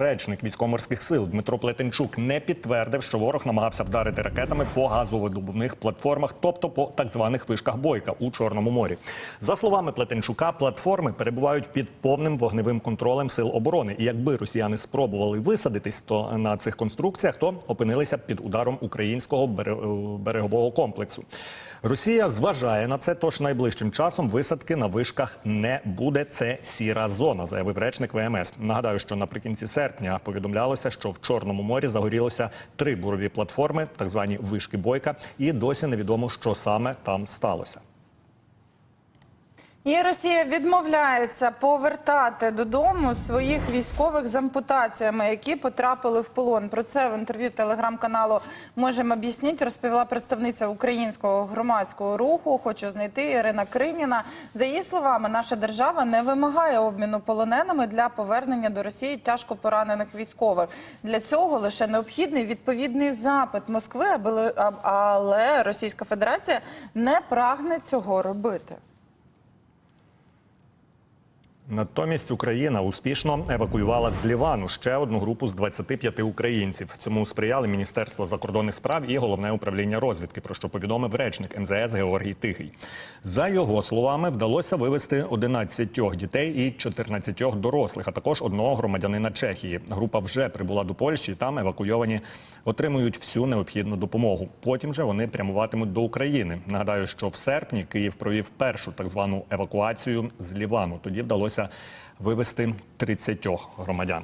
Речник військово-морських сил Дмитро Плетенчук не підтвердив, що ворог намагався вдарити ракетами по газовидобувних платформах, тобто по так званих вишках бойка у Чорному морі. За словами Плетенчука, платформи перебувають під повним вогневим контролем сил оборони. І якби росіяни спробували висадитись, то на цих конструкціях то опинилися під ударом українського е, берегового комплексу. Росія зважає на це, тож найближчим часом висадки на вишках не буде. Це сіра зона, заявив речник ВМС. Нагадаю, що наприкінці серпня повідомлялося, що в Чорному морі загорілося три бурові платформи, так звані вишки бойка, і досі невідомо, що саме там сталося. І Росія відмовляється повертати додому своїх військових з ампутаціями, які потрапили в полон. Про це в інтерв'ю телеграм-каналу можемо об'яснити. Розповіла представниця українського громадського руху. Хочу знайти Ірина Криніна. За її словами, наша держава не вимагає обміну полоненими для повернення до Росії тяжко поранених військових. Для цього лише необхідний відповідний запит Москви, але Російська Федерація не прагне цього робити. Натомість Україна успішно евакуювала з Лівану ще одну групу з 25 українців. Цьому сприяли Міністерство закордонних справ і головне управління розвідки, про що повідомив речник МЗС Георгій Тихий. За його словами, вдалося вивезти 11 дітей і 14 дорослих, а також одного громадянина Чехії. Група вже прибула до Польщі. Там евакуйовані отримують всю необхідну допомогу. Потім же вони прямуватимуть до України. Нагадаю, що в серпні Київ провів першу так звану евакуацію з Лівану. Тоді вдалося вивезти 30 громадян.